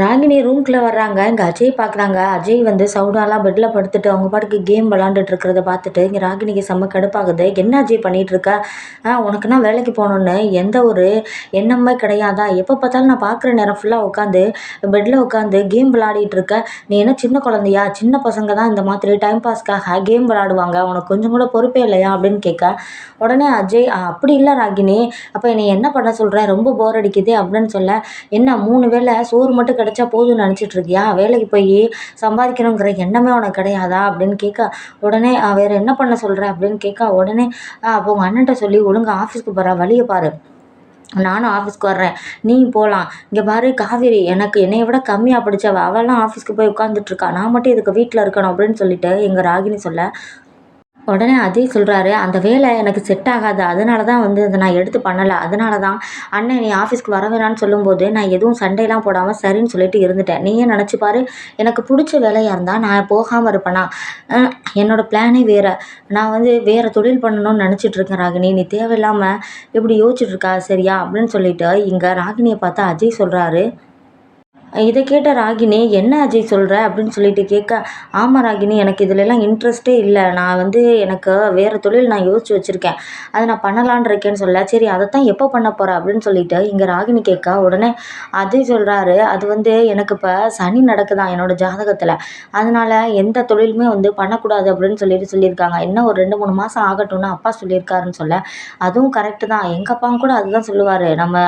ராகினி ரூம்குள்ளே வர்றாங்க. இங்கே அஜய் பார்க்குறாங்க அஜய் வந்து சவுடாலாம் பெட்டில் படுத்துட்டு அவங்க பாட்டுக்கு கேம் விளாண்டுட்டு இருக்கிறத பார்த்துட்டு இங்கே ராகினிக்கு செம்ம கடுப்பாகுது. என்ன அஜய் பண்ணிட்டு இருக்க ஆ உனக்குன்னா வேலைக்கு போகணுன்னு எந்த ஒரு எண்ணமே கிடையாதா? எப்போ பார்த்தாலும் நான் பார்க்குற நேரம் ஃபுல்லாக உட்காந்து பெட்டில் உட்காந்து கேம் விளையாடிட்டு இருக்க நீ என்ன சின்ன குழந்தையா? சின்ன பசங்க தான் இந்த மாதிரி டைம் பாஸ்க்காக கேம் விளாடுவாங்க உனக்கு கொஞ்சம் கூட பொறுப்பே இல்லையா? அப்படின்னு கேட்க உடனே அஜய் அப்படி இல்லை ராகினி. அப்போ என்னை என்ன பண்ண சொல்கிறேன் ரொம்ப போர் அடிக்குது. அப்படின்னு சொல்ல என்ன மூணு வேளை சோறு மட்டும் கிடைச்சா போதும்னு நினச்சிட்டு இருக்கியா? வேலைக்கு போய் சம்பாதிக்கணுங்கிற எண்ணமே உனக்கு கிடையாதா? அப்படின்னு கேட்க உடனே "ஆ, வேற என்ன பண்ண சொல்கிற அப்படின்னு கேட்க உடனே "ஆ, அப்போ உங்கள் அண்ணன்ட்ட சொல்லி ஒழுங்கா ஆஃபீஸ்க்கு போகிற வழியை பாரு. நானும் ஆஃபீஸ்க்கு வர்றேன். நீ போகலாம் இங்கே பாரு காவேரி எனக்கு என்னைய விட கம்மியாக படித்தவ அவெல்லாம் ஆஃபீஸ்க்கு போய் உட்காந்துட்ருக்கா நான் மட்டும் இதுக்கு வீட்டில் இருக்கணும்? அப்படின்னு சொல்லிட்டு எங்கள் ராகினி சொல்ல உடனே அஜய் சொல்கிறாரு அந்த வேலை எனக்கு செட் ஆகாது அதனால தான் வந்து அதை நான் எடுத்து பண்ணலை அதனால தான் அண்ணன் நீ ஆஃபீஸ்க்கு வர வேணான்னு சொல்லும்போது நான் எதுவும் சண்டைலாம் போடாமல் சரின்னு சொல்லிட்டு இருந்துட்டேன். நீயே நினச்சி பாரு எனக்கு பிடிச்ச வேலையாக இருந்தால் நான் போகாமல் இருப்பேனா? என்னோடய பிளானே வேறு. நான் வந்து வேறு தொழில் பண்ணணும்னு நினச்சிட்ருக்கேன் ராகினி. நீ தேவையில்லாமல் இப்படி யோசிச்சுட்ருக்கா சரியா? அப்படின்னு சொல்லிட்டு இங்கே ராகினியை பார்த்தா அஜய் சொல்கிறாரு இதை கேட்ட ராகினி என்ன அஜய் சொல்கிற அப்படின்னு சொல்லிட்டு கேட்க ஆமாம் ராகினி எனக்கு இதுலலாம் இன்ட்ரெஸ்ட்டே இல்லை. நான் வந்து எனக்கு வேறு தொழில் நான் யோசிச்சு வச்சுருக்கேன். அதை நான் பண்ணலான்னு இருக்கேன்னு சொல்ல. சரி அதைத்தான் எப்போ பண்ண போகிற அப்படின்னு சொல்லிட்டு இங்கே ராகினி கேட்க உடனே அஜய் சொல்கிறாரு அது வந்து எனக்கு இப்போ சனி நடக்குதான் என்னோடய ஜாதகத்தில். அதனால் எந்த தொழிலுமே வந்து பண்ணக்கூடாது அப்படின்னு சொல்லிட்டு சொல்லியிருக்காங்க. இன்னும் ஒரு ரெண்டு மூணு மாதம் ஆகட்டும்னு அப்பா சொல்லியிருக்காருன்னு சொல்ல. அதுவும் கரெக்டு தான். எங்கள் அப்பாவும் கூட அதுதான் சொல்லுவார். நம்ம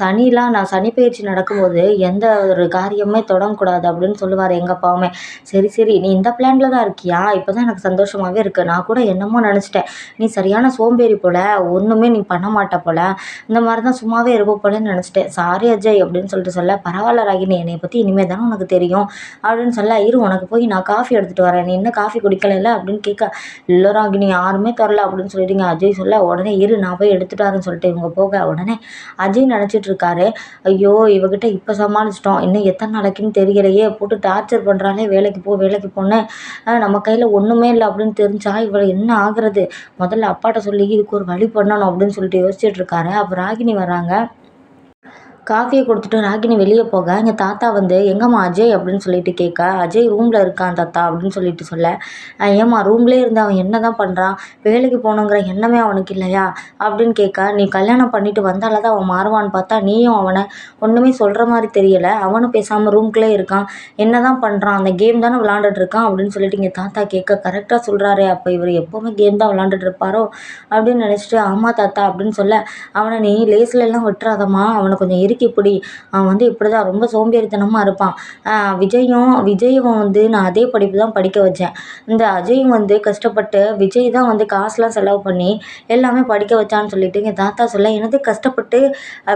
சனிலாம் நான் சனி பயிற்சி நடக்கும்போது எந்த ஒரு காரியமே தொடங்கக்கூடாது அப்படின்னு சொல்லுவார் எங்கள் அப்பாவுமே. சரி சரி நீ இந்த பிளானில் தான் இருக்கியா? இப்போ தான் எனக்கு சந்தோஷமாகவே இருக்குது நான் கூட என்னமோ நினச்சிட்டேன். நீ சரியான சோம்பேறி போல் ஒன்றுமே நீ பண்ண மாட்ட போல். இந்த மாதிரி தான் சும்மாவே இருப்ப போலன்னு நினச்சிட்டேன். சாரி அஜய் அப்படின்னு சொல்லிட்டு சொல்ல பரவாயில்ல ராகினி என்னை பற்றி இனிமேல் தானே உனக்கு தெரியும். அப்படின்னு சொல்ல இரு உனக்கு போய் நான் காஃபி எடுத்துகிட்டு வரேன். நீ இன்னும் காஃபி குடிக்கலைல்ல? அப்படின்னு கேட்க இல்லை ராகினி யாருமே தரல. அப்படின்னு சொல்லிட்டீங்க. அஜய் சொல்ல உடனே இரு நான் போய் எடுத்துட்டு வரேன்னு சொல்லிட்டு இவங்க போக. உடனே அஜய் நினச்சிட்டு இருக்காரு. ஐயோ இவகிட்ட இப்போ சமாளிச்சிட்டோம். இன்னும் எத்தனை நாளைக்குன்னு தெரியலையே போட்டு டார்ச்சர் பண்ணுறாலே வேலைக்கு போ வேலைக்கு போன்னு. நம்ம கையில் ஒன்றுமே இல்லை அப்படின்னு தெரிஞ்சா இவளை என்ன ஆகுறது? முதல்ல அப்பாட்ட சொல்லி இதுக்கு ஒரு வழி பண்ணணும் அப்படின்னு சொல்லிட்டு யோசிச்சுட்டு இருக்காரு. அப்போ ராகினி வராங்க காஃபியை கொடுத்துட்டு ராகினி வெளியே போக எங்கள் தாத்தா வந்து எங்கம்மா அஜய்? அப்படின்னு சொல்லிட்டு கேட்க அஜய் ரூமில் இருக்கான் தாத்தா அப்படின்னு சொல்லிட்டு சொல்ல. ஏம்மா ரூம்லேயே இருந்து அவன் என்ன தான் பண்ணுறான் வேலைக்கு போகணுங்கிற எண்ணமே அவனுக்கு இல்லையா? அப்படின்னு கேட்க நீ கல்யாணம் பண்ணிட்டு வந்தால தான் அவன் மாறுவான்னு பார்த்தா நீயும் அவனை ஒன்றுமே சொல்கிற மாதிரி தெரியலை. அவனும் பேசாமல் ரூம்குள்ளே இருக்கான். என்ன தான் பண்ணுறான் அந்த கேம் தானே விளாண்டுட்டு இருக்கான்? அப்படின்னு சொல்லிட்டு இங்கே தாத்தா கேட்க கரெக்டாக சொல்கிறாரே அப்போ இவர் எப்போவுமே கேம் தான் விளாண்டுட்டு இருப்பாரோ? அப்படின்னு நினச்சிட்டு ஆமாம் தாத்தா அப்படின்னு சொல்ல அவனை நீ லேஸ்லெல்லாம் விட்டுறாதம்மா. அவனை கொஞ்சம் இறுக்கி இப்படி. அவன் வந்து இப்படி தான் ரொம்ப சோம்பேறித்தனமாக இருப்பான். விஜயும் விஜயும் வந்து நான் அதே படிப்பு தான் படிக்க வச்சேன். இந்த அஜயும் வந்து கஷ்டப்பட்டு விஜய் தான் வந்து காசுலாம் செலவு பண்ணி எல்லாமே படிக்க வச்சான்னு சொல்லிட்டு எங்கள் தாத்தா சொல்ல எனது கஷ்டப்பட்டு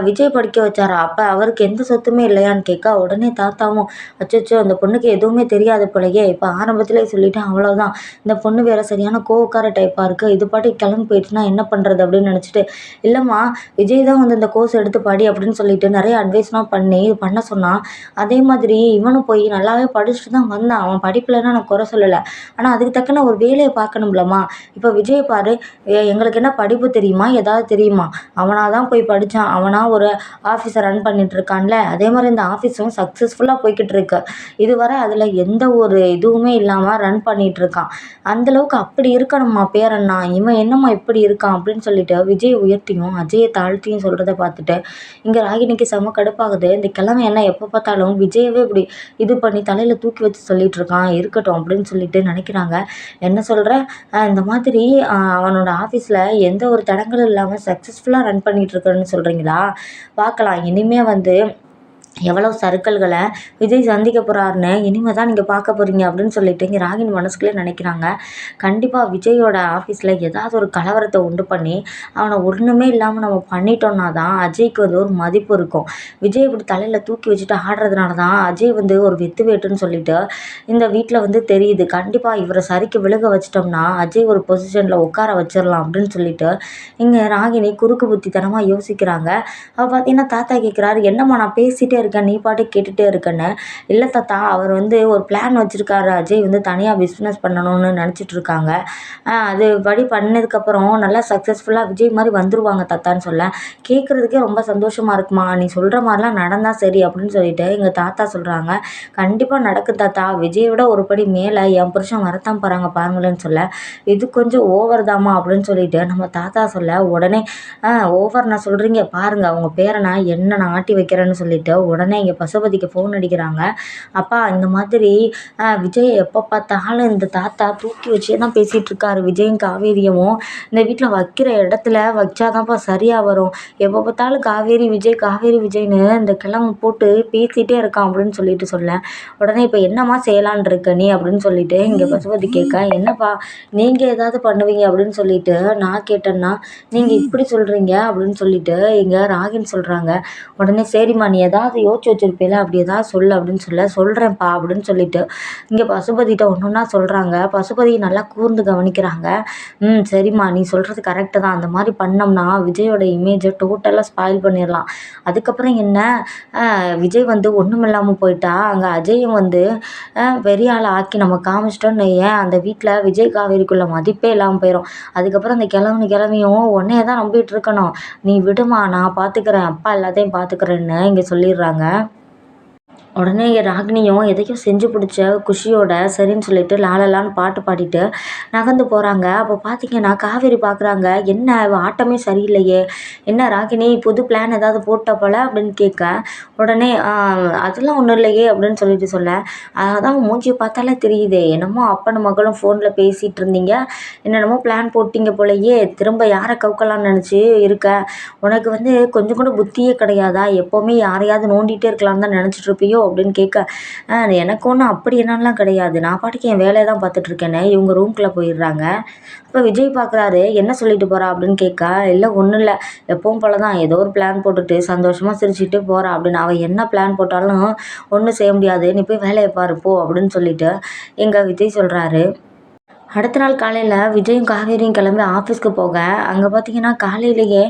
விஜய் படிக்க வச்சாரா? அப்போ அவருக்கு எந்த சொத்துமே இல்லையான்னு கேட்க உடனே தாத்தாவும் அச்சச்சோ அந்த பொண்ணுக்கு எதுவுமே தெரியாது போலயே இப்போ ஆரம்பத்திலே சொல்லிட்டேன் அவ்வளோதான் இந்த பொண்ணு வேற சரியான கோவக்கார டைப்பாக இருக்குது இது பாட்டு கிளம்பி போயிடுச்சுன்னா என்ன பண்ணுறது அப்படின்னு நினச்சிட்டு இல்லைம்மா விஜய் தான் வந்து இந்த கோர்ஸ் எடுத்து படி அப்படின்னு சொல்லிட்டு நிறைய அட்வைஸ்லாம் பண்ணி பண்ண சொன்னான் அதே மாதிரி இவனும் போய் நல்லாவே படிச்சுட்டு தான் வந்தான். அவன் படிப்புலன்னா நான் குறை சொல்லலை. ஆனால் அதுக்கு தக்கன ஒரு வேலையை பார்க்கணும்லம்மா. இப்போ விஜய் பாரு எ- எங்களுக்கு என்ன படிப்பு தெரியுமா? ஏதாவது தெரியுமா? அவனாக தான் போய் படித்தான் அவனாக ஒரு ஆஃபீஸை ரன் பண்ணிட்டு இருக்கான்ல. அதே மாதிரி இந்த ஆஃபீஸும் சக்ஸஸ்ஃபுல்லாக போய்கிட்டு இருக்கு. இதுவரை அதில் எந்த ஒரு இதுவுமே இல்லாமல் ரன் பண்ணிட்டு இருக்கான். அந்தளவுக்கு அப்படி இருக்கணும்மா பேரண்ணா. இவன் என்னம்மா இப்படி இருக்கான் அப்படின்னு சொல்லிட்டு விஜய் உயர்த்தியும் அஜயை தாழ்த்தியும் சொல்கிறத பார்த்துட்டு இங்கே ராகினி ராகினிக்கு செம கடுப்பாகுது. இந்த கிழமை என்ன எப்போ பார்த்தாலும் விஜயவே இப்படி இது பண்ணி தலையில் தூக்கி வச்சு சொல்லிட்டு இருக்கான். இருக்கட்டும் அப்படின்னு சொல்லிட்டு நினைக்கிறாங்க. என்ன சொல்கிற இந்த மாதிரி அவனோட ஆஃபீஸில் எந்த ஒரு தடங்களும் இல்லாமல் சக்ஸஸ்ஃபுல்லாக ரன் பண்ணிட்டு இருக்கேன்னு சொல்கிறீங்களா பார்க்கலாம். இனிமேல் வந்து எவ்வளோ சறுக்கல்களை விஜய் சந்திக்க போகிறாருன்னு இனிமே தான் நீங்கள் பார்க்க போகிறீங்க அப்படின்னு சொல்லிட்டு இங்கே ராகினி மனசுக்குள்ளே நினைக்கிறாங்க. கண்டிப்பாக விஜயோட ஆஃபீஸில் ஏதாவது ஒரு கலவரத்தை உண்டு பண்ணி அவனை ஒன்றுமே இல்லாமல் நம்ம பண்ணிட்டோம்னா தான் அஜய்க்கு வந்து ஒரு மதிப்பு இருக்கும். விஜய் இப்படி தலையில் தூக்கி வச்சுட்டு ஆடுறதுனால தான் அஜய் வந்து ஒரு வெத்து வேட்டுன்னு சொல்லிட்டு இந்த வீட்டில் வந்து தெரியுது. கண்டிப்பாக இவரை சரிக்கு விழுக வச்சிட்டோம்னா அஜய் ஒரு பொசிஷனில் உட்கார வச்சிடலாம் அப்படின்னு சொல்லிட்டு இங்கே ராகினி குறுக்கு புத்தித்தனமாக யோசிக்கிறாங்க. அவள் பார்த்தீங்கன்னா தாத்தா கேட்குறாரு என்னம்மா நான் பேசிகிட்டே இருக்கேன். இருக்க நீ பாட்டு கேட்டுகிட்டே இருக்கேன்னு. இல்லை தாத்தா அவர் வந்து ஒரு பிளான் வச்சுருக்காரு அஜய் வந்து தனியாக பிஸ்னஸ் பண்ணணும்னு நினச்சிட்ருக்காங்க அது படி பண்ணதுக்கப்புறம் நல்லா சக்ஸஸ்ஃபுல்லாக விஜய் மாதிரி வந்துருவாங்க தாத்தான்னு சொல்ல. கேட்குறதுக்கே ரொம்ப சந்தோஷமாக இருக்குமா நீ சொல்கிற மாதிரிலாம் நடந்தால் சரி அப்படின்னு சொல்லிட்டு எங்கள் தாத்தா சொல்கிறாங்க கண்டிப்பாக நடக்கும் தாத்தா விஜயை விட ஒரு படி மேலே என் புருஷன் வரத்தான் போகிறாங்க பாருங்களேன்னு சொல்ல. இது கொஞ்சம் ஓவர் தாமா அப்படின்னு சொல்லிட்டு நம்ம தாத்தா சொல்ல உடனே ஓவர் நான் சொல்கிறீங்க பாருங்கள் அவங்க பேரை நான் என்ன நான் ஆட்டி வைக்கிறேன்னு சொல்லிட்டு உடனே இங்கே பசுபதிக்கு ஃபோன் அடிக்கிறாங்க. அப்பா இந்த மாதிரி விஜய் எப்போ பார்த்தாலும் இந்த தாத்தா தூக்கி வச்சே தான் பேசிகிட்டு இருக்காரு. விஜயும் காவேரியவும். இந்த வீட்டில் வைக்கிற இடத்துல வச்சாதான்ப்பா சரியாக வரும். எப்போ பார்த்தாலும் காவேரி விஜய் காவேரி விஜய்னு இந்த கிழமை போட்டு பேசிகிட்டே இருக்கான் அப்படின்னு சொல்லிட்டு சொல்ல. உடனே இப்போ என்னம்மா செய்யலான் இருக்க நீ அப்படின்னு சொல்லிட்டு இங்கே பசுபதி கேட்க என்னப்பா நீங்கள் ஏதாவது பண்ணுவீங்க? அப்படின்னு சொல்லிட்டு நான் கேட்டேன்னா நீங்கள் இப்படி சொல்கிறீங்க அப்படின்னு சொல்லிட்டு இங்கே ராகின்னு சொல்கிறாங்க உடனே சரிம்மா நீ ஏதாவது யோசிச்சு வச்சுருப்பேல அப்படி ஏதாவது சொல்லு அப்படின்னு சொல்ல சொல்கிறேன்ப்பா அப்படின்னு சொல்லிட்டு. இங்கே பசுபதிகிட்ட ஒன்று ஒன்றா சொல்கிறாங்க பசுபதி நல்லா கூர்ந்து கவனிக்கிறாங்க. ம் சரிம்மா நீ சொல்கிறது கரெக்டு தான். அந்த மாதிரி பண்ணோம்னா விஜயோட இமேஜை டோட்டலாக ஸ்பாயில் பண்ணிடலாம். அதுக்கப்புறம் என்ன? விஜய் வந்து ஒன்றும் இல்லாமல் போயிட்டா? அங்கே அஜயும் வந்து பெரிய ஆளை ஆக்கி நம்ம காமிச்சிட்டோன்னு ஏன் அந்த வீட்டில் விஜய் காவேரிக்குள்ள மதிப்பே இல்லாமல் போயிடும் அதுக்கப்புறம் அந்த கிழவனு கிழவியும் உன்னையே தான் நம்பிட்டு இருக்கணும். நீ விடுமா நான் பார்த்துக்கிறேன் அப்பா எல்லாத்தையும் பார்த்துக்கிறேன்னு இங்கே சொல்லிடுறாங்க. சொல்கிறாங்க உடனே ராகினியும் எதையும் செஞ்சு பிடிச்ச குஷியோட சரின்னு சொல்லிட்டு லாலலான்னு பாட்டு பாடிட்டு நகர்ந்து போகிறாங்க அப்போ பார்த்தீங்கன்னா காவேரி பார்க்குறாங்க என்ன ஆட்டமே சரியில்லையே. என்ன ராகினி புது பிளான் ஏதாவது போட்ட போல அப்படின்னு கேட்க உடனே அதெல்லாம் ஒன்றும் இல்லையே அப்படின்னு சொல்லிட்டு சொல்ல. அதான் மூஞ்சி பார்த்தாலே தெரியுதே. என்னமோ அப்பனும் மகளும் ஃபோனில் பேசிகிட்டு இருந்தீங்க. என்னென்னமோ பிளான் போட்டிங்க போலயே. திரும்ப யாரை கவுக்கலாம்னு நினச்சி இருக்க? உனக்கு வந்து கொஞ்சம் கூட புத்தியே கிடையாதா? எப்போவுமே யாரையாவது நோண்டிகிட்டே இருக்கலாம்னு தான் நினச்சிட்டு ஐயோ அப்படின்னு கேட்க எனக்கு ஒன்றும் அப்படி என்னலாம் கிடையாது. நான் பாட்டுக்கு என் வேலையை தான் பார்த்துட்ருக்கேனே. இவங்க ரூம்குள்ளே போயிடுறாங்க. அப்போ விஜய் பார்க்குறாரு என்ன சொல்லிட்டு போகிறா அப்படின்னு கேட்க இல்லை ஒன்றும் இல்லை. எப்பவும் போல தான். ஏதோ ஒரு பிளான் போட்டுட்டு சந்தோஷமாக சிரிச்சுட்டு போகிறா அப்படின்னு அவள் என்ன பிளான் போட்டாலும் ஒன்றும் செய்ய முடியாது. நீ போய் வேலையை பாருப்போ போ. அப்படின்னு சொல்லிட்டு எங்கள் விஜய் சொல்கிறாரு அடுத்த நாள் காலையில் விஜயும் காவேரியும் கிளம்பி ஆஃபீஸ்க்கு போக அங்கே பார்த்தீங்கன்னா காலையிலேயே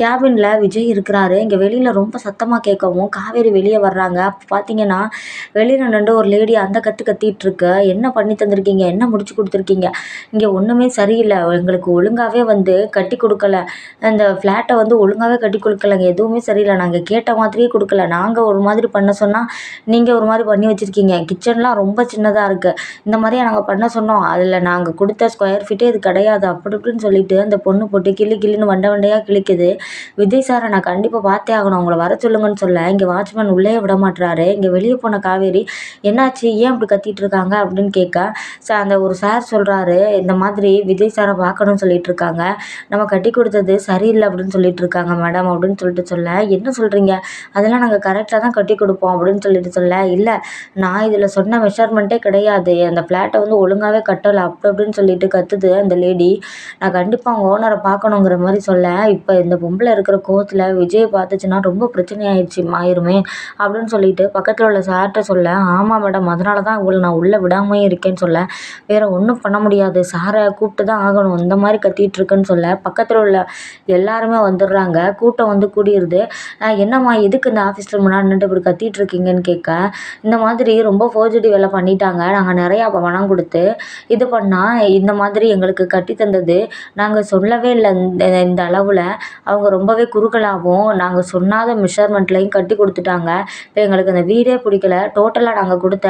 கேபினில் விஜய் இருக்கிறாரு. இங்கே வெளியில் ரொம்ப சத்தமாக கேட்கவும் காவேரி வெளியே வர்றாங்க. அப்போ பார்த்தீங்கன்னா வெளியில் நின்று ஒரு லேடி அந்த கற்று கத்திகிட்ருக்கு என்ன பண்ணி தந்திருக்கீங்க? என்ன முடிச்சு கொடுத்துருக்கீங்க? இங்கே ஒன்றுமே சரியில்லை. எங்களுக்கு ஒழுங்காகவே வந்து கட்டி கொடுக்கல. அந்த ஃப்ளாட்டை வந்து ஒழுங்காகவே கட்டி கொடுக்கலங்க எதுவுமே சரியில்லை. நாங்கள் கேட்ட மாதிரியே கொடுக்கல. நாங்கள் ஒரு மாதிரி பண்ண சொன்னால் நீங்கள் ஒரு மாதிரி பண்ணி வச்சுருக்கீங்க. கிச்சன்லாம் ரொம்ப சின்னதாக இருக்குது இந்த மாதிரியே நாங்கள் பண்ண சொன்னோம். அதில் நாங்கள் நாங்கள் கொடுத்த ஸ்கொயர் ஃபீட்டே இது கிடையாது அப்படி இப்படின்னு சொல்லிட்டு அந்த பொண்ணு போட்டு கிளி கிளின்னு வண்டை வண்டையாக கிழிக்குது. விஜய் சாரை நான் கண்டிப்பாக பார்த்தே ஆகணும். அவங்கள வர சொல்லுங்கன்னு சொல்ல. இங்கே வாட்ச்மேன் உள்ளே விட மாட்டுறாரு இங்கே வெளியே போன காவேரி என்னாச்சு? ஏன் அப்படி கத்திட்டு இருக்காங்க? அப்படின்னு கேட்க சார் அந்த ஒரு சார் சொல்கிறாரு இந்த மாதிரி விஜய் சாரை பார்க்கணும்னு சொல்லிட்டு இருக்காங்க. நம்ம கட்டி கொடுத்தது சரியில்லை அப்படின்னு சொல்லிட்டு இருக்காங்க மேடம் அப்படின்னு சொல்லிட்டு சொல்ல. என்ன சொல்கிறீங்க அதெல்லாம் நாங்கள் கரெக்டாக தான் கட்டி கொடுப்போம் அப்படின்னு சொல்லிட்டு சொல்ல. இல்லை நான் இதில் சொன்ன மெஷர்மெண்ட்டே கிடையாது. அந்த ஃப்ளாட்டை வந்து ஒழுங்காகவே கட்டலை. அப்படி அப்படின்னு சொல்லிட்டு கத்துது அந்த லேடி நான் கண்டிப்பாக அவங்க ஓனரை பார்க்கணுங்கிற மாதிரி சொல்ல இப்போ இந்த பொம்பளை இருக்கிற கோவத்தில் விஜயை பார்த்துச்சுன்னா ரொம்ப பிரச்சனை ஆயிடுச்சு ஆயிருமே அப்படின்னு சொல்லிட்டு பக்கத்தில் உள்ள சார்கிட்ட சொல்ல ஆமாம் மேடம் அதனால தான் இவ்வளோ நான் உள்ளே விடாமையே இருக்கேன்னு சொல்ல. வேறு ஒன்றும் பண்ண முடியாது. சாரை கூப்பிட்டு தான் ஆகணும். இந்த மாதிரி கத்திட்டு இருக்குன்னு சொல்ல. பக்கத்தில் உள்ள எல்லாருமே வந்துடுறாங்க. கூட்டம் வந்து கூடிடுது என்னம்மா எதுக்கு இந்த ஆஃபீஸில் முன்னாடி நின்று இப்படி கத்திகிட்டு இருக்கீங்கன்னு கேட்க? இந்த மாதிரி ரொம்ப ஃபோர்ஜரி வேலை பண்ணிட்டாங்க. நாங்கள் நிறையா பணம் கொடுத்து இது பண்ணால் இந்த மாதிரி எங்களுக்கு கட்டி தந்தது. நாங்கள் சொல்லவே இல்லை இந்த இந்த அளவில். அவங்க ரொம்பவே குறுகலாகவும் நாங்கள் சொன்னாத மெஷர்மெண்ட்லையும் கட்டி கொடுத்துட்டாங்க. இப்போ எங்களுக்கு அந்த வீடே பிடிக்கல. டோட்டலாக நாங்கள் கொடுத்த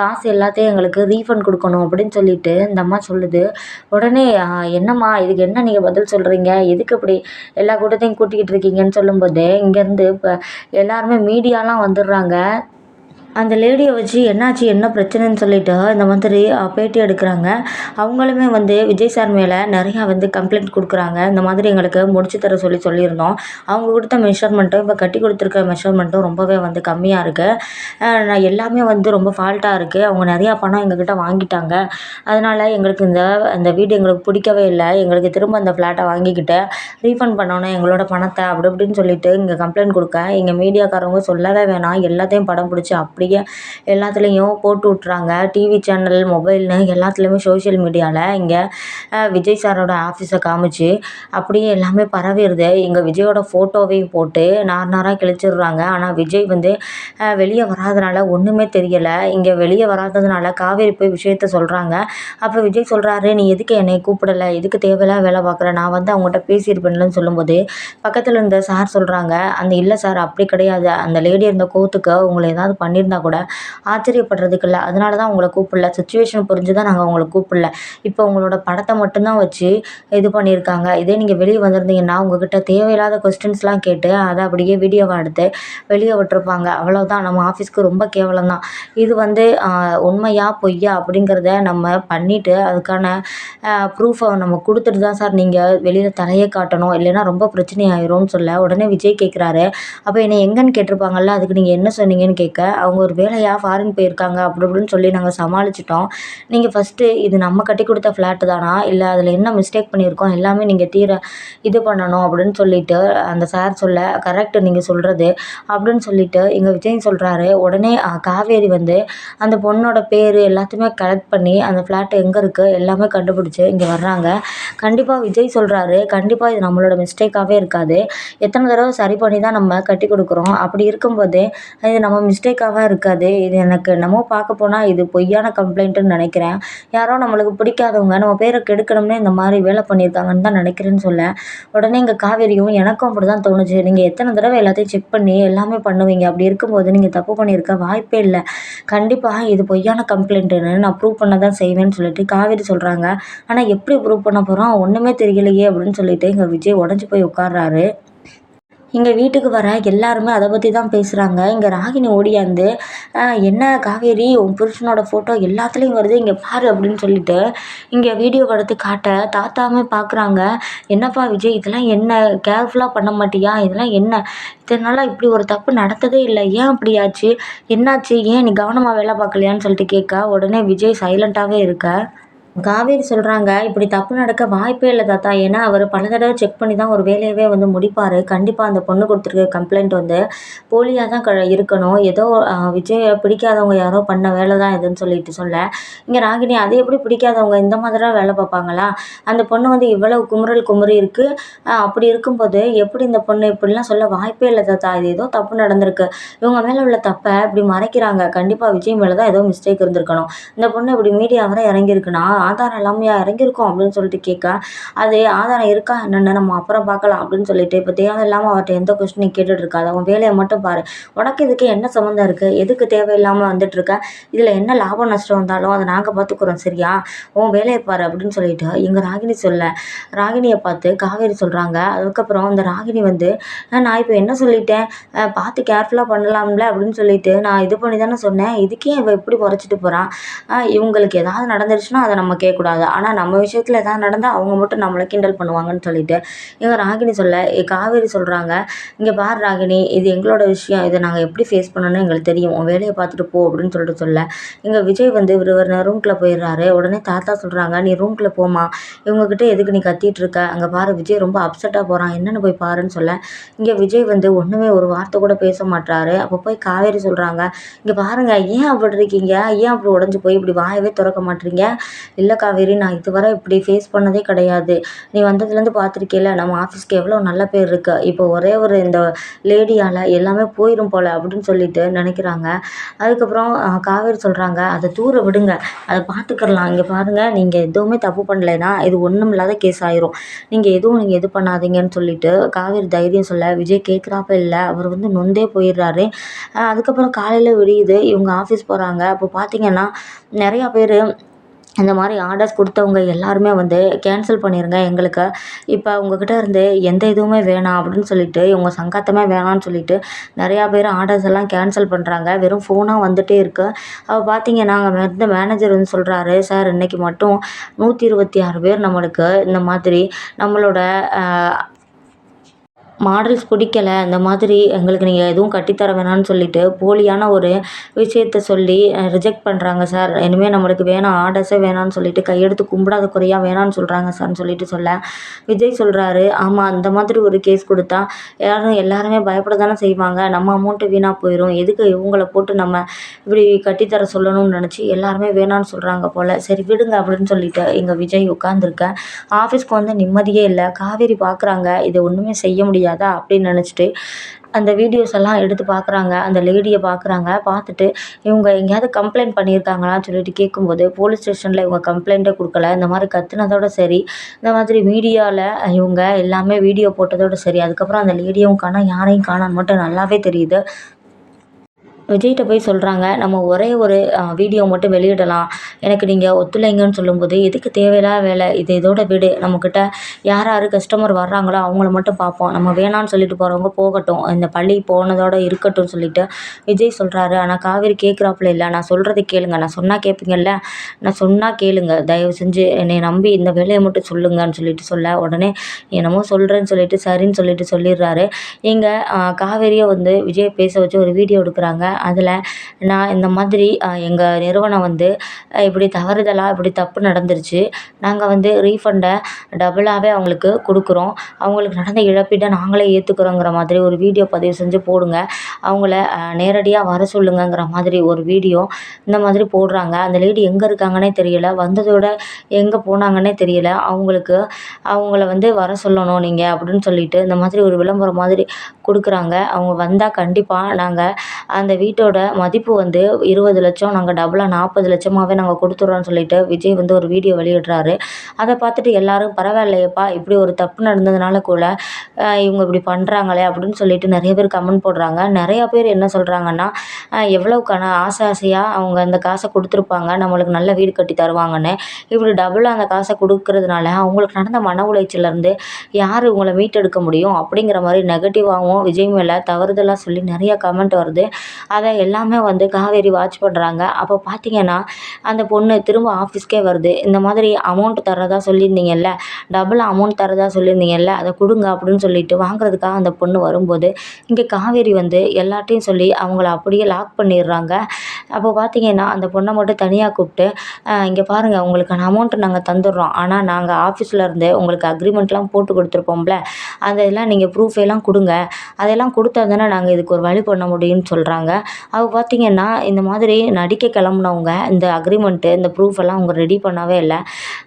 காசு எல்லாத்தையும் எங்களுக்கு ரீஃபண்ட் கொடுக்கணும் அப்படின்னு சொல்லிட்டு இந்த அம்மா சொல்லுது. உடனே என்னம்மா இதுக்கு என்ன நீங்கள் பதில் சொல்கிறீங்க எதுக்கு இப்படி எல்லா கூட்டத்தையும் கூட்டிக்கிட்டு இருக்கீங்கன்னு சொல்லும்போது இங்கேருந்து இப்போ எல்லாருமே மீடியாலாம் வந்துடுறாங்க. அந்த லேடியை வச்சு என்னாச்சு என்ன பிரச்சனைன்னு சொல்லிட்டு இந்த மாதிரி பேட்டி எடுக்கிறாங்க. அவங்களுமே வந்து விஜய் சார் மேலே நிறையா வந்து கம்ப்ளைண்ட் கொடுக்குறாங்க. இந்த மாதிரி எங்களுக்கு முடிச்சு தர சொல்லி சொல்லியிருந்தோம். அவங்க கொடுத்த மெஷர்மெண்ட்டும் இப்போ கட்டி கொடுத்துருக்க மெஷர்மெண்ட்டும் ரொம்பவே வந்து கம்மியாக இருக்குது நான் எல்லாமே வந்து ரொம்ப ஃபால்ட்டாக இருக்குது அவங்க நிறையா பணம் எங்கக்கிட்ட வாங்கிட்டாங்க. அதனால் எங்களுக்கு இந்த அந்த வீடு எங்களுக்கு பிடிக்கவே இல்லை. எங்களுக்கு திரும்ப அந்த ஃப்ளாட்டை வாங்கிக்கிட்டு ரீஃபண்ட் பண்ணணும் எங்களோட பணத்தை அப்படி இப்படின்னு சொல்லிட்டு இங்கே கம்ப்ளைண்ட் கொடுக்க எங்கள் மீடியாக்காரவங்க சொல்லவே வேணாம். எல்லாத்தையும் படம் பிடிச்சி அப் அப்படியே எல்லாத்துலேயும் போட்டு விட்றாங்க டிவி சேனல் மொபைல்னு எல்லாத்துலேயுமே சோஷியல் மீடியாவில் இங்கே விஜய் சாரோட ஆஃபீஸை காமிச்சு அப்படியே எல்லாமே பரவிடுது இங்கே விஜயோட ஃபோட்டோவையும் போட்டு நார் நாராக கிழிச்சிடுறாங்க. ஆனால் விஜய் வந்து வெளியே வராதனால ஒன்றுமே தெரியலை. இங்கே வெளியே வராததுனால காவேரி போய் விஷயத்த சொல்கிறாங்க அப்போ விஜய் சொல்கிறாரு நீ எதுக்கு என்னை கூப்பிடலை? எதுக்கு தேவையில்லாம் வேலை பார்க்குற? நான் வந்து அவங்ககிட்ட பேசியிருப்பேன்லன்னு சொல்லும்போது பக்கத்தில் இருந்த சார் சொல்கிறாங்க அந்த இல்லை சார் அப்படி கிடையாது. அந்த லேடி இருந்த கோத்துக்கு உங்களை ஏதாவது பண்ணியிருந்தா கூட ஆச்சரியப்படுறதுக்கு இல்லை அதனால தான் உங்களை கூப்பிடல. சுச்சுவேஷன் புரிஞ்சு தான் நாங்கள் உங்களை கூப்பிடல. இப்போ உங்களோட படத்தை மட்டும்தான் வச்சு இது பண்ணியிருக்காங்க. இதே நீங்கள் வெளியே வந்திருந்தீங்கன்னா உங்ககிட்ட தேவையில்லாத கொஸ்டின்ஸ்லாம் கேட்டு அதை அப்படியே வீடியோவை எடுத்து வெளியே விட்டுருப்பாங்க. அவ்வளோதான் நம்ம ஆஃபீஸ்க்கு ரொம்ப கேவலம் தான் இது வந்து உண்மையா பொய்யா அப்படிங்கிறத நம்ம பண்ணிவிட்டு அதுக்கான ப்ரூஃபை நம்ம கொடுத்துட்டு தான் சார் நீங்கள் வெளியில் தலையை காட்டணும். இல்லைன்னா ரொம்ப பிரச்சனை ஆயிரும்னு சொல்ல உடனே விஜய் கேட்குறாரு அப்போ என்னை எங்கேன்னு கேட்டிருப்பாங்கல்ல அதுக்கு நீங்கள் என்ன சொன்னீங்கன்னு கேட்க அவங்க ஒரு வேலையாக ஃபாரின் போயிருக்காங்க அப்படி இப்படின்னு சொல்லி நாங்கள் சமாளிச்சிட்டோம். நீங்கள் ஃபஸ்ட்டு இது நம்ம கட்டி கொடுத்த ஃப்ளாட்டு தானா? இல்லை அதில் என்ன மிஸ்டேக் பண்ணியிருக்கோம்? எல்லாமே நீங்கள் தீர இது பண்ணணும் அப்படின்னு சொல்லிட்டு அந்த சார் சொல்ல கரெக்டு நீங்கள் சொல்கிறது அப்படின்னு சொல்லிட்டு எங்கள் விஜய் சொல்கிறாரு உடனே காவேரி வந்து அந்த பொண்ணோட பேர் எல்லாத்தையுமே கலெக்ட் பண்ணி அந்த ஃப்ளாட்டு எங்கே இருக்குது எல்லாமே கண்டுபிடிச்சி இங்கே வர்றாங்க. கண்டிப்பாக விஜய் சொல்கிறாரு கண்டிப்பாக இது நம்மளோட மிஸ்டேக்காகவே இருக்காது. எத்தனை தடவை சரி பண்ணி தான் நம்ம கட்டி கொடுக்குறோம். அப்படி இருக்கும்போது இது நம்ம மிஸ்டேக்காக இருக்காது. இது எனக்கு என்னமோ பார்க்க போனால் இது பொய்யான கம்ப்ளைண்ட்டுன்னு நினைக்கிறேன். யாரோ நம்மளுக்கு பிடிக்காதவங்க நம்ம பேரை கெடுக்கணும்னே இந்த மாதிரி வேலை பண்ணியிருக்காங்கன்னு தான் நினைக்கிறேன்னு சொல்ல. உடனே இங்கே காவேரியும் எனக்கும் அப்படி தான் தோணுச்சு. நீங்கள் எத்தனை தடவை எல்லாத்தையும் செக் பண்ணி எல்லாமே பண்ணுவீங்க. அப்படி இருக்கும்போது நீங்கள் தப்பு பண்ணியிருக்க வாய்ப்பே இல்லை. கண்டிப்பாக இது பொய்யான கம்ப்ளைண்ட்டுன்னு நான் ப்ரூவ் பண்ண தான் செய்வேன்னு சொல்லிட்டு காவேரி சொல்கிறாங்க ஆனால் எப்படி ப்ரூவ் பண்ண போகிறோம் ஒன்றுமே தெரியலையே அப்படின்னு சொல்லிட்டு இங்கே விஜய் உடஞ்சி போய் உட்கார்றாரு. இங்கே வீட்டுக்கு வர எல்லாருமே அதை பற்றி தான் பேசுகிறாங்க இங்கே ராகினி ஓடியாந்து என்ன காவேரி உன் புருஷனோட ஃபோட்டோ எல்லாத்துலேயும் வருது இங்கே பாரு அப்படின்னு சொல்லிட்டு இங்கே வீடியோ எடுத்து காட்ட தாத்தாமே பார்க்குறாங்க என்னப்பா விஜய் இதெல்லாம் என்ன? கேர்ஃபுல்லாக பண்ண மாட்டியா? இதெல்லாம் என்ன? இதனால் இப்படி ஒரு தப்பு நடந்ததே இல்லை. ஏன் அப்படி ஆச்சு? என்னாச்சு? ஏன் நீ கவனமாக வேலை பார்க்கலையான்னு சொல்லிட்டு கேட்க உடனே விஜய் சைலண்ட்டாகவே இருக்க. காவேரி சொல்கிறாங்க இப்படி தப்பு நடக்க வாய்ப்பே இல்லை தாத்தா. ஏன்னா அவர் பல தடவை செக் பண்ணி தான் ஒரு வேலையவே வந்து முடிப்பார். கண்டிப்பாக அந்த பொண்ணு கொடுத்துருக்க கம்ப்ளைண்ட் வந்து போலியாக தான் க இருக்கணும். ஏதோ விஜய் பிடிக்காதவங்க யாரோ பண்ண வேலை தான் இதுன்னு சொல்லிட்டு சொல்ல. இங்கே ராகினி அது எப்படி பிடிக்காதவங்க இந்த மாதிரிலாம் வேலை பார்ப்பாங்களா? அந்த பொண்ணு வந்து இவ்வளவு குமுறல் குமுறி இருக்குது அப்படி இருக்கும்போது எப்படி இந்த பொண்ணு இப்படிலாம் சொல்ல வாய்ப்பே இல்லை தாத்தா. இது ஏதோ தப்பு நடந்திருக்கு. இவங்க மேலே உள்ள தப்பை இப்படி மறைக்கிறாங்க. கண்டிப்பாக விஜய் மேலே தான் ஏதோ மிஸ்டேக் இருந்திருக்கணும். இந்த பொண்ணு இப்படி மீடியா வரை இறங்கியிருக்குன்னா ஆதாரம் இல்லாமையா இறங்கியிருக்கோம் அப்படின்னு சொல்லிட்டு கேட்க. அது ஆதாரம் இருக்கா என்னென்ன நம்ம அப்புறம் பார்க்கலாம் அப்படின்னு சொல்லிட்டு இப்போ தேவையில்லாமல் அவர்கிட்ட எந்த கொஸ்டினையும் கேட்டுட்டு இருக்காது அவன் வேலையை மட்டும் பாரு. உனக்கு இதுக்கு என்ன சம்மந்தம் இருக்குது எதுக்கு தேவையில்லாமல் வந்துட்டுருக்க இதில் என்ன லாபம் நஷ்டம் வந்தாலும் அதை நாங்கள் பார்த்துக்குறோம் சரியா? உன் வேலையை பாரு அப்படின்னு சொல்லிட்டு எங்கள் ராகினி சொல்ல. ராகினியை பார்த்து காவேரி சொல்கிறாங்க அதுக்கப்புறம் அந்த ராகினி வந்து நான் இப்போ என்ன சொல்லிட்டேன்? பார்த்து கேர்ஃபுல்லாக பண்ணலாம்ல அப்படின்னு சொல்லிட்டு நான் இது பண்ணி தானே சொன்னேன். இதுக்கே இவன் எப்படி குறைச்சிட்டு போகிறான் இவங்களுக்கு ஏதாவது நடந்துருச்சுன்னா அதை நம்ம நம்ம கேட்கக்கூடாது. ஆனால் நம்ம விஷயத்தில் எதாவது நடந்தால் அவங்க மட்டும் நம்மளை கிண்டல் பண்ணுவாங்கன்னு சொல்லிட்டு. இவங்க ராகினி சொல்ல காவேரி சொல்கிறாங்க இங்கே பார் ராகினி இது எங்களோட விஷயம். இதை நாங்கள் எப்படி ஃபேஸ் பண்ணணும்னு எங்களுக்கு தெரியும். உன் வேலையை பார்த்துட்டு போ அப்படின்னு சொல்லிட்டு சொல்ல. இங்கே விஜய் வந்து இவர் ரூம்குள்ளே போயிடுறாரு. உடனே தாத்தா சொல்கிறாங்க நீ ரூம்குள்ளே போமா இவங்கக்கிட்ட எதுக்கு நீ கத்திட்டு இருக்க? அங்கே பாரு விஜய் ரொம்ப அப்செட்டாக போகிறான் என்னென்னு போய் பாருன்னு சொல்ல. இங்கே விஜய் வந்து ஒன்றுமே ஒரு வார்த்தை கூட பேச மாட்டாரு அப்போ போய் காவேரி சொல்கிறாங்க இங்கே பாருங்கள் ஏன் அப்படி இருக்கீங்க? ஏன் அப்படி உடஞ்சி போய் இப்படி வாயவே திறக்க மாட்டீங்க? இல்லை காவேரி நான் இதுவரை இப்படி ஃபேஸ் பண்ணதே கிடையாது. நீ வந்ததுலேருந்து பார்த்துருக்கேல நம்ம ஆஃபீஸ்க்கு எவ்வளோ நல்ல பேர் இருக்குது இப்போ ஒரே ஒரு இந்த லேடியால் எல்லாமே போயிடும் போல் அப்படின்னு சொல்லிட்டு நினைக்கிறாங்க. அதுக்கப்புறம் காவேரி சொல்கிறாங்க அதை தூர விடுங்க. அதை பார்த்துக்கிறலாம். இங்கே பாருங்கள் நீங்கள் எதுவுமே தப்பு பண்ணலைன்னா இது ஒன்றும் இல்லாத கேஸ் ஆயிரும். நீங்கள் எதுவும் நீங்கள் இது பண்ணாதீங்கன்னு சொல்லிட்டு காவேரி தைரியம் சொல்ல விஜய் கேட்குறாப்ப இல்லை. அவர் வந்து நொந்தே போயிடுறாரு. அதுக்கப்புறம் காலையில் விடியுது. இவங்க ஆஃபீஸ் போகிறாங்க அப்போ பார்த்தீங்கன்னா நிறையா பேர் இந்த மாதிரி ஆர்டர்ஸ் கொடுத்தவங்க எல்லாருமே வந்து கேன்சல் பண்ணிடுங்க எங்களுக்கு இப்போ உங்கக்கிட்ட இருந்து எந்த இதுவுமே வேணாம் அப்படின்னு சொல்லிட்டு இவங்க சங்காத்தமே வேணாம்னு சொல்லிட்டு நிறையா பேர் ஆர்டர்ஸ் எல்லாம் கேன்சல் பண்ணுறாங்க வெறும் ஃபோனாக வந்துகிட்டே இருக்குது அப்போ பார்த்தீங்கன்னா அங்கே வந்து மேனேஜர் வந்து சொல்கிறாரு சார் இன்றைக்கி மட்டும் நூற்றி இருபத்தி ஆறு பேர் நம்மளுக்கு இந்த மாதிரி நம்மளோட மாடல்ஸ் பிடிக்கல இந்த மாதிரி எங்களுக்கு நீங்கள் எதுவும் கட்டித்தர வேணாம்னு சொல்லிவிட்டு போலியான ஒரு விஷயத்த சொல்லி ரிஜெக்ட் பண்ணுறாங்க சார். இனிமேல் நம்மளுக்கு வேணாம் ஆர்டர்ஸே வேணாம்னு சொல்லிவிட்டு கையெடுத்து கும்பிடாத குறையாக வேணாம்னு சொல்கிறாங்க சார்னு சொல்லிவிட்டு சொல்ல. விஜய் சொல்கிறாரு ஆமாம் அந்த மாதிரி ஒரு கேஸ் கொடுத்தா யாரும் எல்லாருமே பயப்பட தானே செய்வாங்க. நம்ம அமௌண்ட்டு வீணாக போயிடும் எதுக்கு இவங்கள போட்டு நம்ம இப்படி கட்டித்தர சொல்லணும்னு நினச்சி எல்லாருமே வேணாம்னு சொல்கிறாங்க போல். சரி விடுங்க அப்படின்னு சொல்லிட்டு எங்கள் விஜய் உட்காந்துருக்கேன் ஆஃபீஸ்க்கு வந்து நிம்மதியே இல்லை. காவேரி பார்க்குறாங்க இதை ஒன்றுமே செய்ய முடியாது. அப்படின்னு நினச்சிட்டு அந்த வீடியோஸ் எல்லாம் எடுத்து பார்க்குறாங்க அந்த லேடியை பார்க்குறாங்க பார்த்துட்டு இவங்க எங்கேயாவது கம்ப்ளைண்ட் பண்ணியிருக்காங்களான்னு சொல்லிட்டு கேட்கும்போது போலீஸ் ஸ்டேஷனில் இவங்க கம்ப்ளைண்ட்டே கொடுக்கல. இந்த மாதிரி கத்துனதோட சரி. இந்த மாதிரி மீடியாவில் இவங்க எல்லாமே வீடியோ போட்டதோட சரி. அதுக்கப்புறம் அந்த லேடியும் காணோம் யாரையும் காணான்னு மட்டும் நல்லாவே தெரியுது. விஜய்கிட்ட போய் சொல்கிறாங்க நம்ம ஒரே ஒரு வீடியோ மட்டும் வெளியிடலாம். எனக்கு நீங்கள் ஒத்துழைங்கன்னு சொல்லும்போது எதுக்கு தேவையில்லாத வேலை? இது இதோட விடு. நம்மக்கிட்ட யார் யார் கஸ்டமர் வர்றாங்களோ அவங்கள மட்டும் பார்ப்போம். நம்ம வேணான்னு சொல்லிட்டு போகிறவங்க போகட்டும். இந்த பள்ளி போனதோட இருக்கட்டும் சொல்லிட்டு விஜய் சொல்கிறாரு ஆனால் காவேரி கேட்குறாப்புல இல்லை. நான் சொல்கிறத கேளுங்க. நான் சொன்னால் கேட்பீங்கல்ல நான் சொன்னால் கேளுங்க. தயவு செஞ்சு என்னை நம்பி இந்த வேலையை மட்டும் சொல்லுங்கன்னு சொல்லிட்டு சொல்ல. உடனே என்னமோ சொல்கிறேன்னு சொல்லிட்டு சரின்னு சொல்லிட்டு சொல்லிடுறாரு. இங்கே காவேரியை வந்து விஜய் பேச வச்சு ஒரு வீடியோ எடுக்கிறாங்க. அதில் நான் இந்த மாதிரி எங்கள் நிறுவனம் வந்து இப்படி தவறுதலாக இப்படி தப்பு நடந்துருச்சு. நாங்கள் வந்து ரீஃபண்டை டபுளாகவே அவங்களுக்கு கொடுக்குறோம். அவங்களுக்கு நடந்த இழப்பீடை நாங்களே ஏற்றுக்குறோங்கிற மாதிரி ஒரு வீடியோ பதிவு செஞ்சு போடுங்க. அவங்கள நேரடியாக வர சொல்லுங்கங்கிற மாதிரி ஒரு வீடியோ இந்த மாதிரி போடுறாங்க. அந்த லேடி எங்கே இருக்காங்கன்னே தெரியல. வந்ததோட எங்கே போனாங்கன்னே தெரியல. அவங்களுக்கு அவங்கள வந்து வர சொல்லணும் நீங்கள் அப்படின்னு சொல்லிட்டு இந்த மாதிரி ஒரு விளம்பரம் மாதிரி கொடுக்குறாங்க. அவங்க வந்தால் கண்டிப்பாக நாங்கள் அந்த வீ வீட்டோட மதிப்பு வந்து இருபது லட்சம் நாங்கள் டபுளாக நாற்பது லட்சமாகவே நாங்கள் கொடுத்துட்றோன்னு சொல்லிட்டு விஜய் வந்து ஒரு வீடியோ வெளியிடுறாரு. அதை பார்த்துட்டு எல்லாரும் பரவாயில்லையேப்பா இப்படி ஒரு தப்பு நடந்ததுனால கூட இவங்க இப்படி பண்ணுறாங்களே அப்படின்னு சொல்லிட்டு நிறைய பேர் கமெண்ட் போடுறாங்க. நிறையா பேர் என்ன சொல்கிறாங்கன்னா எவ்வளோக்கான ஆசை ஆசையாக அவங்க அந்த காசை கொடுத்துருப்பாங்க நம்மளுக்கு நல்ல வீடு கட்டி தருவாங்கன்னு. இப்படி டபுளாக அந்த காசை கொடுக்கறதுனால அவங்களுக்கு நடந்த மன உளைச்சலேருந்து யார் இவங்களை மீட்டெடுக்க முடியும் அப்படிங்கிற மாதிரி நெகட்டிவாகவும் விஜய் மேலே தவறுதலாக சொல்லி நிறையா கமெண்ட் வருது. அதை எல்லாமே வந்து காவேரி வாட்ச் பண்ணுறாங்க அப்போ பார்த்தீங்கன்னா அந்த பொண்ணு திரும்ப ஆஃபீஸ்க்கே வருது. இந்த மாதிரி அமௌண்ட் தரதா சொல்லியிருந்தீங்கல்ல? டபுள் அமௌண்ட் தரதா சொல்லியிருந்தீங்கல்ல? அதை கொடுங்க அப்படின்னு சொல்லிட்டு வாங்குறதுக்காக அந்த பொண்ணு வரும்போது இங்கே காவேரி வந்து எல்லார்ட்டையும் சொல்லி அவங்கள அப்படியே லாக் பண்ணிடுறாங்க. அப்போ பார்த்தீங்கன்னா அந்த பொண்ணை மட்டும் தனியாக கூப்பிட்டு இங்கே பாருங்கள் உங்களுக்கான அமௌண்ட்டு நாங்கள் தந்துடுறோம். ஆனால் நாங்கள் ஆஃபீஸில் இருந்து உங்களுக்கு அக்ரிமெண்ட்லாம் போட்டு கொடுத்துருப்போம்ல. அந்த இதெல்லாம் நீங்கள் ப்ரூஃப் எல்லாம் கொடுங்க. அதெல்லாம் கொடுத்தா தானே நாங்கள் இதுக்கு ஒரு வழி பண்ண முடியும்னு சொல்கிறாங்க அவள் பார்த்திங்கன்னா இந்த மாதிரி நடிக்க கிளம்புனவங்க இந்த அக்ரிமெண்ட்டு இந்த ப்ரூஃப் எல்லாம் அவங்க ரெடி பண்ணவே இல்லை.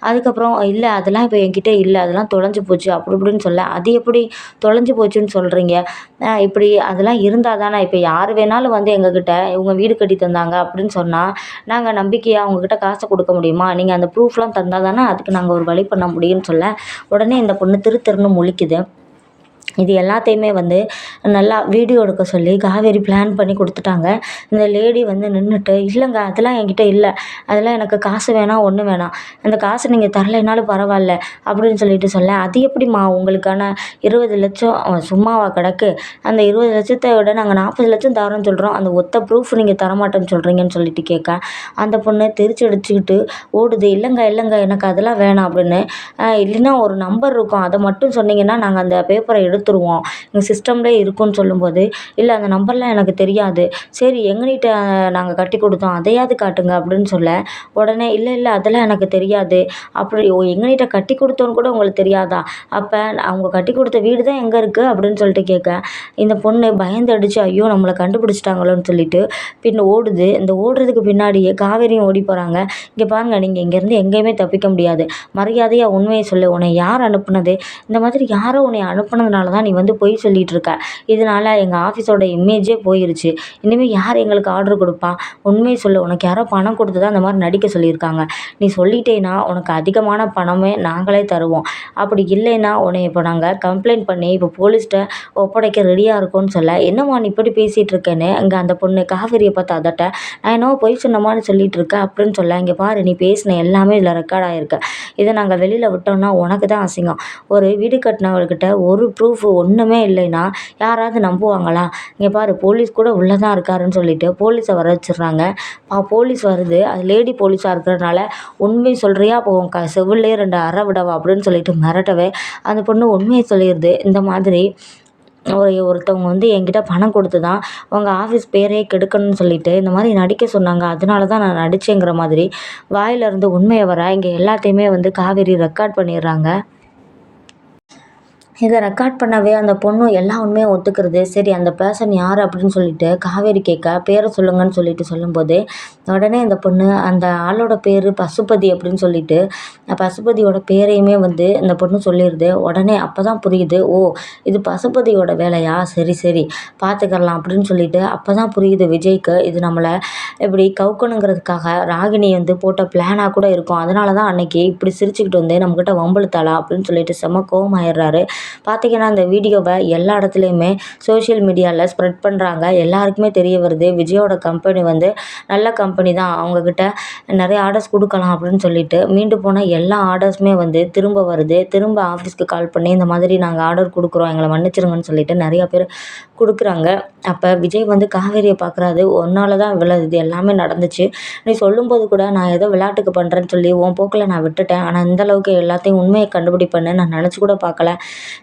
அதுக்கப்புறம் இல்லை அதெல்லாம் இப்போ என்கிட்ட இல்லை அதெல்லாம் தொலைஞ்சு போச்சு அப்படி இப்படின்னு சொல்ல. அது எப்படி தொலைஞ்சு போச்சுன்னு சொல்கிறீங்க இப்படி அதெல்லாம் இருந்தால் தானே இப்போ யார் வேணாலும் வந்து எங்ககிட்ட இவங்க வீடு கட்டி தந்தாங்க அப்படின்னு சொன்னால் நாங்கள் நம்பிக்கையாக அவங்கக்கிட்ட காசை கொடுக்க முடியுமா? நீங்கள் அந்த ப்ரூஃப்லாம் தந்தால் தானே அதுக்கு நாங்கள் ஒரு வழி பண்ண முடியும்னு சொல்ல. உடனே இந்த பொண்ணு திரு திருன்னு முழிக்குது. இது எல்லாத்தையுமே வந்து நல்லா வீடியோ எடுக்க சொல்லி காவேரி பிளான் பண்ணி கொடுத்துட்டாங்க. இந்த லேடி வந்து நின்றுட்டு இல்லைங்க அதெல்லாம் என்கிட்ட இல்லை. அதெல்லாம் எனக்கு காசு வேணாம் ஒன்றும் வேணாம். அந்த காசு நீங்கள் தரலைனாலும் பரவாயில்ல அப்படின்னு சொல்லிட்டு சொல்ல. அது எப்படிம்மா உங்களுக்கான இருபது லட்சம் சும்மாவா கிடக்கு? அந்த இருபது லட்சத்தை விட நாங்கள் நாற்பது லட்சம் தரோன்னு சொல்கிறோம் அந்த ஒத்த ப்ரூஃப் நீங்கள் தரமாட்டேன்னு சொல்கிறீங்கன்னு சொல்லிட்டு கேட்க அந்த பொண்ணு திருச்சி அடிச்சுக்கிட்டு ஓடுது இல்லைங்க இல்லைங்க எனக்கு அதெல்லாம் வேணாம் அப்படின்னு இல்லைன்னா ஒரு நம்பர் இருக்கும். அதை மட்டும் சொன்னீங்கன்னா நாங்கள் அந்த பேப்பரை எடுத்து கொடுத்துருவோம் எங்கள் சிஸ்டம்லேயே இருக்குன்னு சொல்லும்போது இல்லை அந்த நம்பர்லாம் எனக்கு தெரியாது. சரி எங்கள்கிட்ட நாங்கள் கட்டி கொடுத்தோம் அதையாவது காட்டுங்க அப்படின்னு சொல்ல உடனே இல்லை இல்லை அதெல்லாம் எனக்கு தெரியாது. அப்படி ஓ எங்ககிட்ட கட்டி கொடுத்தோன்னு கூட உங்களுக்கு தெரியாதா? அப்போ அவங்க கட்டி கொடுத்த வீடு தான் எங்கே இருக்குது அப்படின்னு சொல்லிட்டு கேட்க இந்த பொண்ணு பயந்து அடிச்சு ஐயோ நம்மளை கண்டுபிடிச்சிட்டாங்களோன்னு சொல்லிட்டு பின் ஓடுது. இந்த ஓடுறதுக்கு பின்னாடியே காவேரியும் ஓடி போகிறாங்க இங்கே பாருங்கள் நீங்கள் இங்கேருந்து எங்கேயுமே தப்பிக்க முடியாது. மரியாதையாக உண்மையை சொல்லு. உன்னை யார் அனுப்புனது? இந்த மாதிரி யாரோ உன்னை அனுப்புனதுனால தான் நீ வந்து பொய் சொல்லிகிட்டு இருக்க இதனால் எங்கள் ஆஃபீஸோட இமேஜே போயிருச்சு. இனிமேல் யார் எங்களுக்கு ஆர்டர் கொடுப்பா? உண்மையை சொல்லு. உனக்கு யாரோ பணம் கொடுத்து தான் இந்த மாதிரி நடிக்க சொல்லியிருக்காங்க. நீ சொல்லிட்டேன்னா உனக்கு அதிகமான பணமே நாங்களே தருவோம். அப்படி இல்லைன்னா உன்னை இப்போ நாங்கள் கம்ப்ளைண்ட் பண்ணி இப்போ போலீஸ்கிட்ட ஒப்படைக்க ரெடியாக இருக்கோன்னு சொல்ல என்னம்மா நீ இப்படி பேசிகிட்டு இருக்கேன்னு அங்கே அந்த பொண்ணு காவேரியை பார்த்து அதட்ட நான் என்னவோ பொய் சொன்னமான்னு சொல்லிட்டு இருக்கேன் அப்படின்னு சொல்ல இங்கே பாரு நீ பேசின எல்லாமே இதில் ரெக்கார்ட் ஆகிருக்கு இதை நாங்கள் வெளியில் விட்டோம்னா உனக்கு தான் அசிங்கம். ஒரு வீடு கட்டினவர்கிட்ட ஒரு ப்ரூஃப் ஒன்றுமே இல்லைன்னா யாராவது நம்புவாங்களா? இங்கே பாரு போலீஸ் கூட உள்ளே தான் இருக்காருன்னு சொல்லிட்டு போலீஸை வர வச்சிடுறாங்க. போலீஸ் வருது. அது லேடி போலீஸாக இருக்கிறதுனால உண்மை சொல்கிறியா அப்போ உன் க செவிலே ரெண்டு அறை விடவா? அப்படின்னு சொல்லிட்டு மிரட்டவே அந்த பொண்ணு உண்மையை சொல்லிடுது. இந்த மாதிரி ஒரு ஒருத்தவங்க வந்து என்கிட்ட பணம் கொடுத்து தான் உங்கள் ஆஃபீஸ் பேரே கெடுக்கணும்னு சொல்லிட்டு இந்த மாதிரி நடிக்க சொன்னாங்க. அதனால தான் நான் நடித்தேங்கிற மாதிரி வாயிலிருந்து உண்மையை வர இங்கே எல்லாத்தையுமே வந்து காவேரி ரெக்கார்ட் பண்ணிடுறாங்க. இதை ரெக்கார்ட் பண்ணவே அந்த பொண்ணு எல்லா உண்மையும் ஒத்துக்கிறது. சரி அந்த பர்சன் யார் அப்படின்னு சொல்லிட்டு காவேரி கேட்க பேரை சொல்லுங்கன்னு சொல்லிட்டு சொல்லும்போது உடனே அந்த பொண்ணு அந்த ஆளோட பேர் பசுபதி அப்படின்னு சொல்லிட்டு பசுபதியோட பேரையுமே வந்து இந்த பொண்ணு சொல்லிடுது. உடனே அப்போ தான் புரியுது ஓ இது பசுபதியோட வேலையா? சரி சரி பார்த்துக்கலாம் அப்படின்னு சொல்லிட்டு அப்போ தான் புரியுது விஜய்க்கு இது நம்மளை இப்படி கவுக்கணுங்கிறதுக்காக ராகினி வந்து போட்ட பிளானாக கூட இருக்கும். அதனால தான் அன்னைக்கு இப்படி சிரிச்சுக்கிட்டு வந்து நம்மக்கிட்ட வம்பழுத்தாளா? அப்படின்னு சொல்லிட்டு செம்ம கோவம் ஆயிடுறாரு பார்த்திங்கன்னா அந்த வீடியோவை எல்லா இடத்துலையுமே சோஷியல் மீடியாவில் ஸ்ப்ரெட் பண்ணுறாங்க எல்லாருக்குமே தெரிய வருது. விஜயோட கம்பெனி வந்து நல்ல கம்பெனி தான். அவங்கக்கிட்ட நிறைய ஆர்டர்ஸ் கொடுக்கலாம் அப்படின்னு சொல்லிட்டு மீண்டு போன எல்லா ஆர்டர்ஸுமே வந்து திரும்ப வருது. திரும்ப ஆஃபீஸ்க்கு கால் பண்ணி இந்த மாதிரி நாங்கள் ஆர்டர் கொடுக்குறோம். எங்களை மன்னிச்சிருங்கன்னு சொல்லிட்டு நிறையா பேர் கொடுக்குறாங்க. அப்போ விஜய் வந்து காவேரியை பார்க்குறாரு. ஒன்னால தான் இவ்வளோ இது எல்லாமே நடந்துச்சு. நீ சொல்லும்போது கூட நான் ஏதோ விளையாட்டுக்கு பண்ணுறேன்னு சொல்லி உன் போக்கில் நான் விட்டுட்டேன். ஆனால் இந்தளவுக்கு எல்லாத்தையும் உண்மையை கண்டுபிடிப்பேன்னு நான் நினச்சி கூட பார்க்கல.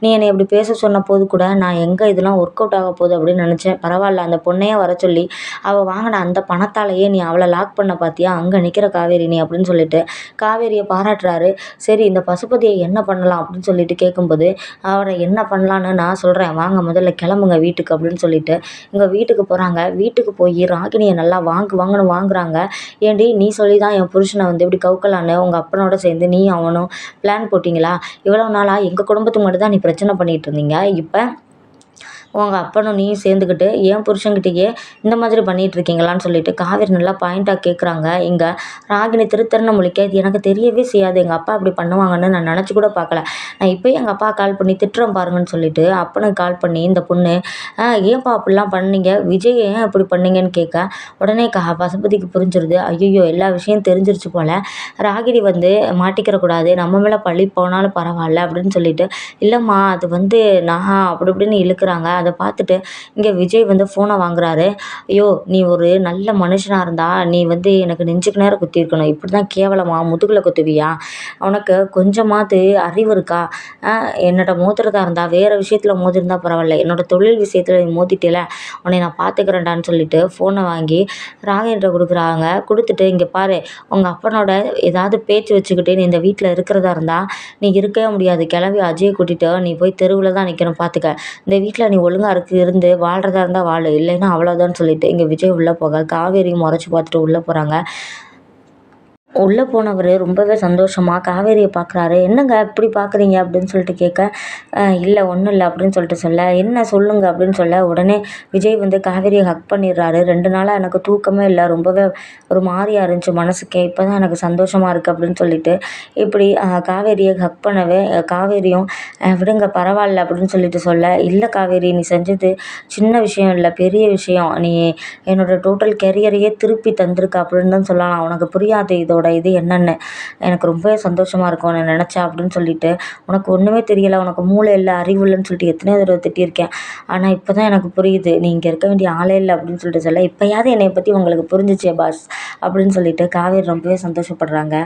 நீ என்னை இப்படி பேச சொன்ன போது கூட நான் எங்கே இதெல்லாம் ஒர்க் அவுட் ஆக போகுது அப்படின்னு நினச்சேன். பரவாயில்ல அந்த பொண்ணையே வர சொல்லி அவள் வாங்கின அந்த பணத்தாலேயே நீ அவளை லாக் பண்ண பார்த்தியா அங்கே நிற்கிற காவேரி நீ அப்படின்னு சொல்லிட்டு காவேரியை பாராட்டுறாரு. சரி இந்த பசுபதியை என்ன பண்ணலாம் அப்படின்னு சொல்லிட்டு கேட்கும்போது அவரை என்ன பண்ணலான்னு நான் சொல்கிறேன் வாங்க முதல்ல கிளம்புங்க வீட்டுக்கு அப்படின்னு சொல்லிட்டு. இங்கே வீட்டுக்கு போகிறாங்க வீட்டுக்கு போய் ராகினியை நல்லா வாங்கு வாங்கன்னு வாங்குறாங்க. ஏண்டி நீ சொல்லி தான் என் புருஷனை வந்து இப்படி கவுக்கலான்னு உங்கள் அப்பனோட சேர்ந்து நீ அவனும் பிளான் போட்டிங்களா? இவ்வளோ நாளாக எங்கள் குடும்பத்துக்கு மட்டும் தான் நீ பிரச்சனை பண்ணிகிட்டு இருந்தீங்க. இப்போ உங்கள் அப்பனும் நீயும் சேர்ந்துக்கிட்டு என் புருஷன்கிட்டயே இந்த மாதிரி பண்ணிகிட்ருக்கீங்களான்னு சொல்லிட்டு காவேரி நல்லா பாயிண்ட்டாக கேட்குறாங்க இங்கே ராகினி திருத்தரண முழிக்க இது எனக்கு தெரியவே செய்யாது. எங்கள் அப்பா அப்படி பண்ணுவாங்கன்னு நான் நினச்சி கூட பார்க்கல. நான் இப்போ எங்கள் அப்பா கால் பண்ணி திட்டுறேன் பாருங்கன்னு சொல்லிட்டு அப்பனுக்கு கால் பண்ணி இந்த பொண்ணு ஏன்ப்பா அப்படிலாம் பண்ணீங்க? விஜய் ஏன் இப்படி பண்ணீங்கன்னு கேட்க உடனே கா பசுபதிக்கு புரிஞ்சிருது. ஐயோ எல்லா விஷயம் தெரிஞ்சிருச்சு போல். ராகினி வந்து மாட்டிக்கிற கூடாது நம்ம மேலே பள்ளி போனாலும் பரவாயில்ல அப்படின்னு சொல்லிட்டு இல்லைம்மா அது வந்து நான் அப்படி இப்படின்னு இழுக்கிறாங்க. அதை பார்த்துட்டு இங்கே விஜய் வந்து ஃபோனை வாங்குறாரு. ஐயோ நீ ஒரு நல்ல மனுஷனாக இருந்தால் நீ வந்து எனக்கு நெஞ்சுக்கு நேரம் குத்திருக்கணும் இப்படி தான் கேவலமாக முதுகில் குத்துவியா? உனக்கு கொஞ்சமாவது அறிவு இருக்கா? என்னோட மோதுறதா இருந்தால் வேறு விஷயத்தில் மோதிருந்தால் பரவாயில்ல. என்னோட தொழில் விஷயத்தில் நீ மோதிட்டில உன்னை நான் பார்த்துக்கிறேன்டான்னு சொல்லிட்டு ஃபோனை வாங்கி ராகேந்திர கொடுக்குறாங்க. கொடுத்துட்டு இங்கே பாரு உங்கள் அப்பனோட ஏதாவது பேச்சு வச்சுக்கிட்டு நீ இந்த வீட்டில் இருக்கிறதா இருந்தால் நீ இருக்கவே முடியாது. கிளம்பி அஜயை கூட்டிகிட்டு நீ போய் தெருவில் தான் நிற்கணும் பார்த்துக்க இந்த வீட்டில் நீ ஒழுங்காக இருக்கு இருந்து வாழ்கிறதா இருந்தால் வாழு இல்லைன்னா அவ்வளோதான்னு சொல்லிட்டு இங்கே விஜய் உள்ளே போக காவேரி முறைச்சி பார்த்துட்டு உள்ளே போகிறாங்க உள்ளே போனவர் ரொம்பவே சந்தோஷமாக காவேரியை பார்க்குறாரு. என்னங்க இப்படி பார்க்குறீங்க? அப்படின்னு சொல்லிட்டு கேட்க இல்லை ஒன்றும் இல்லை அப்படின்னு சொல்லிட்டு சொல்ல என்ன சொல்லுங்க? அப்படின்னு சொல்ல உடனே விஜய் வந்து காவேரியை ஹக் பண்ணிடுறாரு. ரெண்டு நாளாக எனக்கு தூக்கமே இல்லை. ரொம்பவே ஒரு மாதிரியாக இருந்துச்சு மனசுக்கே. இப்போ தான் எனக்கு சந்தோஷமாக இருக்குது அப்படின்னு சொல்லிட்டு இப்படி காவேரியை ஹக் பண்ணவே காவேரியும் விடுங்க பரவாயில்ல அப்படின்னு சொல்லிட்டு சொல்ல இல்லை காவேரி நீ செஞ்சது சின்ன விஷயம் இல்லை பெரிய விஷயம். நீ என்னோடய டோட்டல் கெரியரையே திருப்பி தந்திருக்க அப்படின்னு தான் சொல்லலாம். உனக்கு புரியாது இதோட இது என்னென்னு. எனக்கு ரொம்பவே சந்தோஷமாக இருக்கும் நான் நினச்சா அப்படின்னு சொல்லிட்டு. உனக்கு ஒன்றுமே தெரியலை உனக்கு மூளை இல்லை அறிவு இல்லைன்னு சொல்லிட்டு எத்தனையோ தடவை திட்டியிருக்கேன். ஆனால் இப்போ தான் எனக்கு புரியுது நீ இங்கே இருக்க வேண்டிய ஆளே இல்லை அப்படின்னு சொல்லிட்டு சொல்ல இப்போயாவது என்னை பற்றி உங்களுக்கு புரிஞ்சிச்சே பாஸ் அப்படின்னு சொல்லிட்டு காவேரி ரொம்பவே சந்தோஷப்படுறாங்க.